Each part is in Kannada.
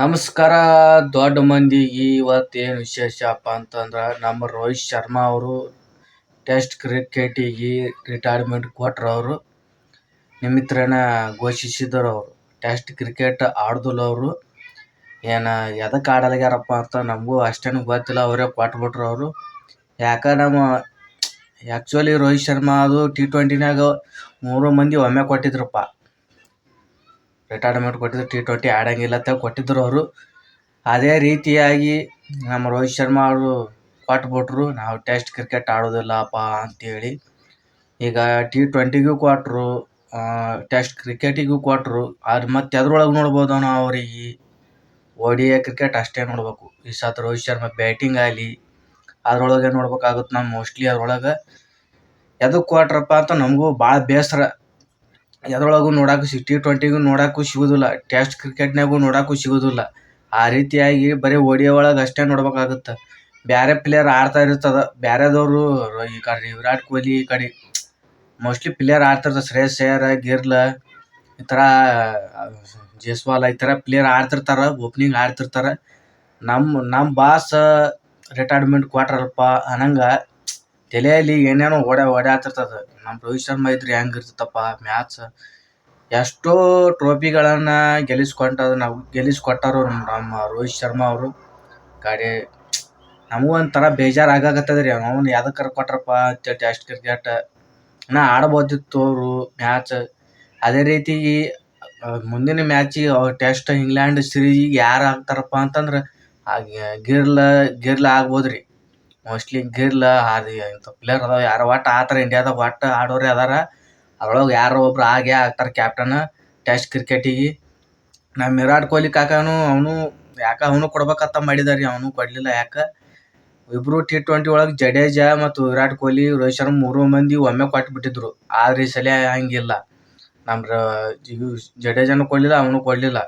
ನಮಸ್ಕಾರ. ದೊಡ್ಡ ಮಂದಿಗೆ ಇವತ್ತೇನು ವಿಶೇಷಪ್ಪ ಅಂತಂದ್ರೆ ನಮ್ಮ ರೋಹಿತ್ ಶರ್ಮಾ ಅವರು ಟೆಸ್ಟ್ ಕ್ರಿಕೆಟಿಗೆ ರಿಟೈರ್ಮೆಂಟ್ ಕೊಟ್ರು ಅವರು. ನಿಮಿತ್ರನ ಘೋಷಿಸಿದರು ಅವರು. ಟೆಸ್ಟ್ ಕ್ರಿಕೆಟ್ ಆಡ್ದಲ್ಲ ಅವರು. ಏನು ಎದಕ್ಕೆ ಆಡಲಾಗ್ಯಾರಪ್ಪ ಅಂತ ನಮಗೂ ಅಷ್ಟೇನು ಗೊತ್ತಿಲ್ಲ. ಅವರೇ ಕೊಟ್ಬಿಟ್ರು ಅವರು. ಯಾಕೆ ನಮ್ಮ ಆ್ಯಕ್ಚುಲಿ ರೋಹಿತ್ ಶರ್ಮಾ ಅದು ಟಿ ಟ್ವೆಂಟಿನಾಗ ಮೂರು ಮಂದಿ ಒಮ್ಮೆ ಕೊಟ್ಟಿದ್ರಪ್ಪ. ರಿಟೈರ್ಮೆಂಟ್ ಕೊಟ್ಟಿದ್ರು ಟಿ ಟ್ವೆಂಟಿ ಆಡಂಗಿಲ್ಲ ಅಂತ ಕೊಟ್ಟಿದ್ರು ಅವರು. ಅದೇ ರೀತಿಯಾಗಿ ನಮ್ಮ ರೋಹಿತ್ ಶರ್ಮಾ ಅವರು ಕೊಟ್ಬಿಟ್ರು ನಾವು ಟೆಸ್ಟ್ ಕ್ರಿಕೆಟ್ ಆಡೋದಿಲ್ಲಪ್ಪ ಅಂತೇಳಿ. ಈಗ ಟಿ ಟ್ವೆಂಟಿಗೂ ಕೊಟ್ಟರು ಟೆಸ್ಟ್ ಕ್ರಿಕೆಟಿಗೂ ಕೊಟ್ಟರು ಅದು ಮತ್ತೆ ಎದ್ರೊಳಗೆ ನೋಡ್ಬೋದು ನಾವು ಅವ್ರಿಗೆ. ಓ ಡಿ ಐ ಕ್ರಿಕೆಟ್ ಅಷ್ಟೇ ನೋಡ್ಬೇಕು. ಈ ಸತ್ ರೋಹಿತ್ ಶರ್ಮಾ ಬ್ಯಾಟಿಂಗ್ ಆಗಲಿ, ಅದ್ರೊಳಗೆ ನೋಡ್ಬೇಕಾಗುತ್ತೆ ನಾವು ಮೋಸ್ಟ್ಲಿ ಅದ್ರೊಳಗೆ. ಎದಕ್ಕೆ ಕೊಟ್ರಪ್ಪ ಅಂತ ನಮಗೂ ಭಾಳ ಬೇಸರ. ಎದ್ರೊಳಗೂ ನೋಡಾಕ ಸಿ ಟಿ ಟ್ವೆಂಟಿಗೂ ನೋಡಕ್ಕೂ ಸಿಗೋದಿಲ್ಲ. ಟೆಸ್ಟ್ ಕ್ರಿಕೆಟ್ನಾಗೂ ನೋಡೋಕ್ಕೂ ಸಿಗೋದಿಲ್ಲ. ಆ ರೀತಿಯಾಗಿ ಬರೀ ಓ ಡಿ ಐ ಒಳಗೆ ಅಷ್ಟೇ ನೋಡ್ಬೇಕಾಗತ್ತೆ. ಬೇರೆ ಪ್ಲೇಯರ್ ಆಡ್ತಾ ಇರ್ತದೆ. ಬೇರೆದವರು ಈ ಕಡೆ ವಿರಾಟ್ ಕೊಹ್ಲಿ ಈ ಕಡೆ ಮೋಸ್ಟ್ಲಿ ಪ್ಲೇಯರ್ ಆಡ್ತಿರ್ತಾರೆ. ಶ್ರೇಯಸ್ ಅಯ್ಯರ್, ಗಿರ್ಲ, ಈ ಥರ ಜೈಸ್ವಾಲ್ ಈ ಥರ ಪ್ಲೇಯರ್ ಆಡ್ತಿರ್ತಾರೆ. ಓಪನಿಂಗ್ ಆಡ್ತಿರ್ತಾರೆ. ನಮ್ಮ ನಮ್ಮ ಬಾಸ್ ರಿಟೈರ್ಮೆಂಟ್ ಕೊಟ್ರಲ್ಪ ಅನ್ನಂಗೆ ತಲೆಯಲ್ಲಿ ಏನೇನೋ ಓಡಾ ಓಡಾಡ್ತಿರ್ತದೆ. ನಮ್ಮ ರೋಹಿತ್ ಶರ್ಮಾ ಇದ್ರೆ ಹೆಂಗಿರ್ತೈತಪ್ಪ ಮ್ಯಾಚ್ ಎಷ್ಟೋ ಟ್ರೋಫಿಗಳನ್ನು ಗೆಲ್ಲಿಸ್ಕೊಂಡದು ನಾವು, ಗೆಲ್ಲಿಸ್ಕೊಟ್ಟಾರು ನಮ್ಮ ರೋಹಿತ್ ಶರ್ಮಾ ಅವರು. ಗಾಡಿ, ನಮಗೂ ಒಂಥರ ಬೇಜಾರು ಆಗಾಕತ್ತದ ರೀ ಅವ್ನು ಯಾವ್ದಕ್ಕಾರ ಕೊಟ್ರಪ್ಪ ಅಂತ ಟೆಸ್ಟ್ ಕ್ರಿಕೆಟ್ ನಾ ಆಡ್ಬೋದಿತ್ತು ಅವರು ಮ್ಯಾಚ್ ಅದೇ ರೀತಿ ಮುಂದಿನ ಮ್ಯಾಚಿಗೆ ಟೆಸ್ಟ್ ಇಂಗ್ಲೆಂಡ್ ಸಿರೀಸಿಗೆ ಯಾರು ಆಗ್ತಾರಪ್ಪ ಅಂತಂದ್ರೆ ಗಿರ್ಲ, ಗಿರ್ಲ್ ಆಗ್ಬೋದು ರೀ ಮೋಸ್ಟ್ಲಿ ಗಿರ್ಲ ಅದು ಇಂಥ ಪ್ಲೇಯರ್ ಅದಾವ, ಯಾರೋ ಒಟ್ಟು ಆ ಥರ ಇಂಡಿಯಾದಾಗ ಒಟ್ಟು ಆಡೋರೇ ಅದಾರ. ಅದ್ರೊಳಗೆ ಯಾರೋ ಒಬ್ರು ಆಗೇ ಆಗ್ತಾರೆ ಕ್ಯಾಪ್ಟನ್ ಟೆಸ್ಟ್ ಕ್ರಿಕೆಟಿಗೆ ನಮ್ಮ ವಿರಾಟ್ ಕೊಹ್ಲಿ ಕಾಕಾನು, ಅವನು ಯಾಕೆ ಅವನು ಕೊಡ್ಬೇಕಂತ ಮಾಡಿದ ರೀ, ಅವನು ಕೊಡಲಿಲ್ಲ ಯಾಕೆ? ಇಬ್ಬರು ಟಿ ಟ್ವೆಂಟಿ ಒಳಗೆ ಜಡೇಜಾ ಮತ್ತು ವಿರಾಟ್ ಕೊಹ್ಲಿ, ರೋಹಿತ್ ಶರ್ಮ ಮೂರು ಮಂದಿ ಒಮ್ಮೆ ಕೊಟ್ಬಿಟ್ಟಿದ್ರು. ಆದ್ರೆ ಈ ಸಲ ಹಂಗಿಲ್ಲ. ನಮ್ಮ ಜಡೇಜನು ಕೊಡಲಿಲ್ಲ, ಅವನು ಕೊಡಲಿಲ್ಲ.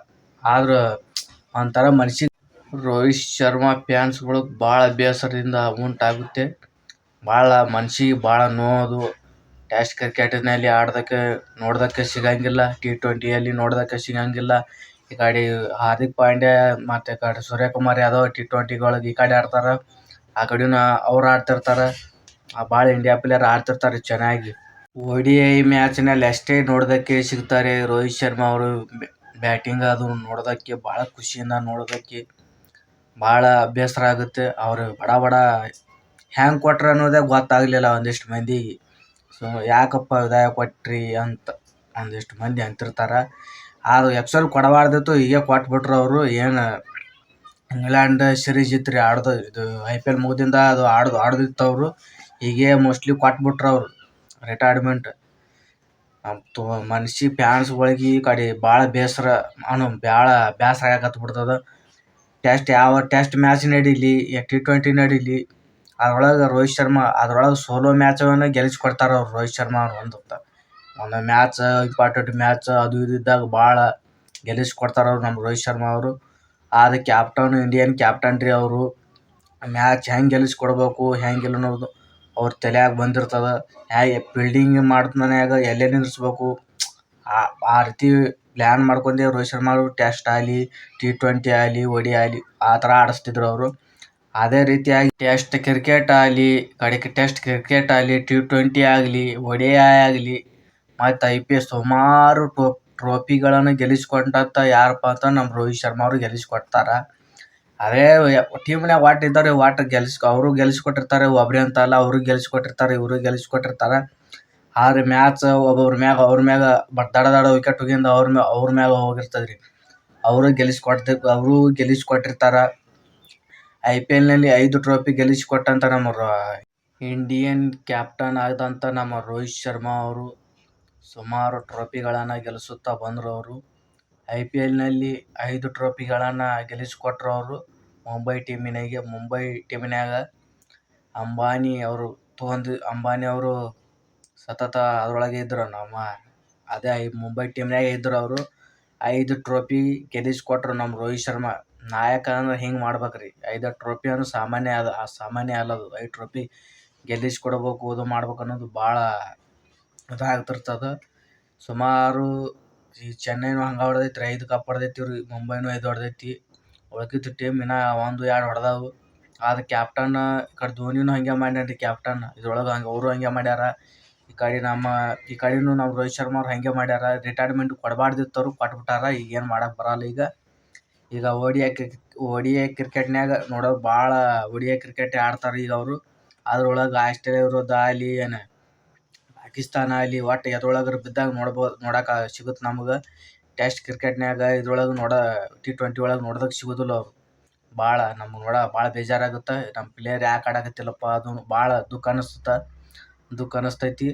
ಆದ್ರೆ ಒಂಥರ ಮನ್ಸಿಗೆ ರೋಹಿತ್ ಶರ್ಮಾ ಫ್ಯಾನ್ಸ್ಗಳು ಭಾಳ ಬೇಸರದಿಂದ ಉಂಟಾಗುತ್ತೆ. ಭಾಳ ಮನ್ಸಿಗೆ ಭಾಳ ನೋವು. ಟೆಸ್ಟ್ ಕ್ರಿಕೆಟಿನಲ್ಲಿ ಆಡೋದಕ್ಕೆ, ನೋಡ್ದಕ್ಕೆ ಸಿಗಂಗಿಲ್ಲ. ಟಿ ಟ್ವೆಂಟಿಯಲ್ಲಿ ನೋಡ್ದಕ್ಕೆ ಸಿಗಂಗಿಲ್ಲ. ಈ ಕಡೆ ಹಾರ್ದಿಕ್ ಪಾಂಡ್ಯ ಮತ್ತು ಈ ಕಡೆ ಸೂರ್ಯಕುಮಾರ್ ಯಾದವ್ ಟಿ ಟ್ವೆಂಟಿಗಳಿಗೆ ಈ ಕಡೆ ಆಡ್ತಾರೆ. ಆ ಕಡೆನ ಅವ್ರು ಆಡ್ತಿರ್ತಾರೆ. ಭಾಳ ಇಂಡಿಯಾ ಪ್ಲೇಯರ್ ಆಡ್ತಿರ್ತಾರೆ ಚೆನ್ನಾಗಿ. ಓ ಡಿ ಐ ಮ್ಯಾಚ್ನಲ್ಲಿ ಅಷ್ಟೇ ನೋಡೋದಕ್ಕೆ ಸಿಗ್ತಾರೆ. ರೋಹಿತ್ ಶರ್ಮಾ ಅವರು ಬ್ಯಾಟಿಂಗ್ ಅದು ನೋಡೋದಕ್ಕೆ, ಭಾಳ ಖುಷಿಯಿಂದ ನೋಡೋದಕ್ಕೆ. ಭಾಳ ಬೇಸರ ಆಗುತ್ತೆ. ಅವರು ಬಡ ಬಡ ಹ್ಯಾಂಗೆ ಕೊಟ್ರು ಅನ್ನೋದೇ ಗೊತ್ತಾಗಲಿಲ್ಲ ಒಂದಿಷ್ಟು ಮಂದಿಗೆ ಸೊ, ಯಾಕಪ್ಪ ಇದಾಗ ಕೊಟ್ರಿ ಅಂತ ಒಂದಿಷ್ಟು ಮಂದಿ ಅಂತಿರ್ತಾರೆ. ಆದ್ರೆ ಎಕ್ಸಲ್ ಕೊಡಬಾರ್ದಿತ್ತು, ಹೀಗೆ ಕೊಟ್ಬಿಟ್ರು ಅವರು. ಏನು ಇಂಗ್ಲೆಂಡ್ ಸಿರೀಸ್ ಇತ್ತು ರೀ ಆಡ್ದು, ಇದು ಐ ಪಿ ಎಲ್ ಮುಗ್ದಿಂದ ಅದು ಆಡ್ದು, ಆಡ್ದಿತ್ತು ಅವರು. ಹೀಗೆ ಮೋಸ್ಟ್ಲಿ ಕೊಟ್ಬಿಟ್ರು ಅವರು ರಿಟೈರ್ಮೆಂಟ್ ಮತ್ತು ಫ್ಯಾನ್ಸ್ಗಳಿಗೆ ಈ ಕಡೆ ಭಾಳ ಬೇಸರ ಅವನು ಭಾಳ ಬೇಸರ ಆಗಕತ್ಬಿಡ್ತದೆ ಟೆಸ್ಟ್ ಯಾವ ಟೆಸ್ಟ್ ಮ್ಯಾಚ್ ನಡೀಲಿ ಟಿ ಟ್ವೆಂಟಿ ನಡೀಲಿ, ಅದ್ರೊಳಗೆ ರೋಹಿತ್ ಶರ್ಮಾ, ಅದ್ರೊಳಗೆ ಸೋಲೋ ಮ್ಯಾಚವನ್ನು ಗೆಲ್ಲಿಸ್ಕೊಡ್ತಾರೆ ಅವ್ರು ರೋಹಿತ್ ಶರ್ಮಾ ಅವ್ರು ಒಂದು ಒಂದು ಮ್ಯಾಚ್ ಇಂಪಾರ್ಟೆಂಟ್ ಮ್ಯಾಚ್ ಅದು ಇದು ಇದ್ದಾಗ ಭಾಳ ಗೆಲ್ಲಿಸ್ಕೊಡ್ತಾರೆ ಅವ್ರು ನಮ್ಮ ರೋಹಿತ್ ಶರ್ಮಾ ಅವರು. ಆದ ಕ್ಯಾಪ್ಟನ್ ಇಂಡಿಯನ್ ಕ್ಯಾಪ್ಟನ್ ರೀ ಅವರು. ಮ್ಯಾಚ್ ಹೆಂಗೆ ಗೆಲ್ಲಿಸ್ಕೊಡ್ಬೇಕು ಇಲ್ಲ ಅನ್ನೋದು ಅವ್ರ ತಲೆಯಾಗ ಬಂದಿರ್ತದೆ. ಹೇಗೆ ಫೀಲ್ಡಿಂಗ್ ಮಾಡ್ತಾನ್ಯಾಗ ಎಲ್ಲೇ ನಿಂದ್ರಿಸ್ಬೇಕು ಆ ರೀತಿ ಪ್ಲ್ಯಾನ್ ಮಾಡ್ಕೊಂಡೆ ರೋಹಿತ್ ಶರ್ಮಾ ಟೆಸ್ಟ್ ಆಗಲಿ ಟಿ ಟ್ವೆಂಟಿ ಆಗಲಿ ಒ ಡಿ ಆಗಲಿ ಆ ಥರ ಆಡಿಸ್ತಿದ್ರು ಅವರು. ಅದೇ ರೀತಿಯಾಗಿ ಟೆಸ್ಟ್ ಕ್ರಿಕೆಟ್ ಆಗಲಿ ಕಡೆಗೆ ಟೆಸ್ಟ್ ಕ್ರಿಕೆಟ್ ಆಗಲಿ ಟಿ ಟ್ವೆಂಟಿ ಆಗಲಿ ಒ ಡಿ ಐ ಆಗಲಿ, ಮತ್ತು ಐ ಪಿ ಎಸ್ ಸುಮಾರು ಟ್ರೋ ಟ್ರೋಫಿಗಳನ್ನು ಗೆಲ್ಲಿಸ್ಕೊಂಡಂಥ ಯಾರಪ್ಪ ಅಂತ ನಮ್ಮ ರೋಹಿತ್ ಶರ್ಮಾ ಅವರು ಗೆಲ್ಲಿಸ್ಕೊಡ್ತಾರೆ. ಅದೇ ಟೀಮ್ನಾಗ ಒಟ್ಟು ಇದ್ದಾರೆ ಒಟ್ಟು ಗೆಲ್ಲಿಸ್ಕೊ ಅವರು ಗೆಲ್ಲಿಸ್ಕೊಟ್ಟಿರ್ತಾರೆ ಒಬ್ಬರೇ ಅಂತ ಅಲ್ಲ, ಅವರು ಗೆಲ್ಲಿಸ್ಕೊಟ್ಟಿರ್ತಾರೆ ಇವರು ಗೆಲ್ಲಿಸ್ಕೊಟ್ಟಿರ್ತಾರೆ ಆದ್ರೆ ಮ್ಯಾಚ್ ಒಬ್ಬೊಬ್ರ ಮ್ಯಾಗ, ಅವ್ರ ಮ್ಯಾಗ ಬಟ್ ದಡ ದಡ ವಿಕೆಟ್ ಹೋಗಿಂದ ಅವ್ರ ಮ್ಯಾಗ ಅವ್ರ ಮ್ಯಾಗ ಹೋಗಿರ್ತದೆ ರೀ ಅವರು ಗೆಲ್ಲಿಸ್ಕೊಡ್ತಿ ಅವರು ಗೆಲ್ಲಿಸ್ಕೊಟ್ಟಿರ್ತಾರೆ. ಐ ಪಿ ಎಲ್ನಲ್ಲಿ ಐದು ಟ್ರೋಫಿ ಗೆಲ್ಲಿಸ್ಕೊಟ್ಟಂಥ ನಮ್ಮ ಇಂಡಿಯನ್ ಕ್ಯಾಪ್ಟನ್ ಆದಂಥ ನಮ್ಮ ರೋಹಿತ್ ಶರ್ಮಾ ಅವರು ಸುಮಾರು ಟ್ರೋಫಿಗಳನ್ನು ಗೆಲ್ಲಿಸುತ್ತಾ ಬಂದರು ಅವರು. ಐ ಪಿ ಎಲ್ನಲ್ಲಿ ಐದು ಟ್ರೋಫಿಗಳನ್ನು ಗೆಲ್ಲಿಸಿಕೊಟ್ರು ಅವರು. ಮುಂಬೈ ಟೀಮಿನಾಗೆ ಮುಂಬೈ ಟೀಮಿನಾಗ ಅಂಬಾನಿ ಅವರು ತೊಗೊಂಡು ಅಂಬಾನಿ ಅವರು ಸತತ ಅದರೊಳಗೆ ಇದ್ದರು ನಮ್ಮ, ಅದೇ ಐ, ಮುಂಬೈ ಟೀಮ್ನಾಗೆ ಇದ್ದರು ಅವರು. ಐದು ಟ್ರೋಫಿ ಗೆಲ್ಲಿಸ್ಕೊಟ್ರು ನಮ್ಮ ರೋಹಿತ್ ಶರ್ಮಾ. ನಾಯಕ ಅಂದ್ರೆ ಹಿಂಗೆ ಮಾಡ್ಬೇಕು ರೀ ಐದು ಟ್ರೋಫಿ ಅಂದ್ರೆ ಸಾಮಾನ್ಯ ಆ ಸಾಮಾನ್ಯ ಅಲ್ಲ ಅದು. ಐದು ಟ್ರೋಫಿ ಗೆಲ್ಲಿಸ್ಕೊಡ್ಬೇಕು ಅದು ಮಾಡ್ಬೇಕು ಅನ್ನೋದು ಭಾಳ ಇದಾಗ್ತಿರ್ತದೆ. ಸುಮಾರು ಈ ಚೆನ್ನೈನೂ ಹಂಗೆ ಹೊಡೆದೈತೆ ರೀ ಐದು ಕಪ್ ಹೊಡೆದೈತಿ ರೀ ಮುಂಬೈನೂ ಐದು ಹೊಡೆದೈತಿ. ಉಳ್ಕಿದ್ದು ಟೀಮ್ ಇನ್ನ ಒಂದು, ಎರಡು ಹೊಡೆದವು. ಆದ್ರೆ ಕ್ಯಾಪ್ಟನ್ ಈ ಕಡೆ ಧೋನಿನೂ ಹಂಗೆ ಮಾಡ್ಯಾನ್ರಿ ಕ್ಯಾಪ್ಟನ್ ಇದ್ರೊಳಗೆ ಹಂಗೆ, ಅವರು ಹಂಗೆ ಮಾಡ್ಯಾರ. ಈ ಕಡೆ ನಮ್ಮ ಈ ಕಡೆನೂ ನಮ್ಮ ರೋಹಿತ್ ಶರ್ಮ ಅವ್ರು ಹಂಗೆ ಮಾಡ್ಯಾರ. ರಿಟೈರ್ಮೆಂಟ್ ಕೊಡಬಾರ್ದಿತ್ತು ಅವ್ರು ಕೊಟ್ಬಿಟ್ಟಾರ. ಈಗ ಏನು ಮಾಡಕ್ಕೆ ಬರಲ್ಲ ಈಗ. ಈಗ ಓಡಿ ಕ್ರಿಕ್ ಓ ಡಿ ಐ ಕ್ರಿಕೆಟ್ನ್ಯಾಗ ನೋಡೋದು ಭಾಳ ಓ ಡಿ ಐ ಕ್ರಿಕೆಟ್ ಆಡ್ತಾರೆ ಈಗ ಅವರು. ಅದ್ರೊಳಗೆ ಆಸ್ಟ್ರೇಲಿಯಾ ವಿರುದ್ಧ ಆಗಲಿ, ಏನು ಪಾಕಿಸ್ತಾನ ಆಗಲಿ, ಒಟ್ಟು ಎದ್ರೊಳಗಾರ ಬಿದ್ದಾಗ ನೋಡ್ಬೋದು ನೋಡೋಕೆ ಸಿಗುತ್ತೆ ನಮ್ಗೆ. ಟೆಸ್ಟ್ ಕ್ರಿಕೆಟ್ನ್ಯಾಗ ಇದ್ರೊಳಗೆ ನೋಡ ಟಿ ಟ್ವೆಂಟಿ ಒಳಗೆ ನೋಡೋದಕ್ಕೆ ಸಿಗೋದಿಲ್ಲ ಅವ್ರು. ಭಾಳ ನಮ್ಗೆ ನೋಡ ಭಾಳ ಬೇಜಾರಾಗುತ್ತೆ. ನಮ್ಮ ಪ್ಲೇಯರ್ ಯಾಕೆ ಆಡಕತ್ತಿಲ್ಲಪ್ಪ, ಅದು ಭಾಳ ದುಃಖ दुकान असतात ती.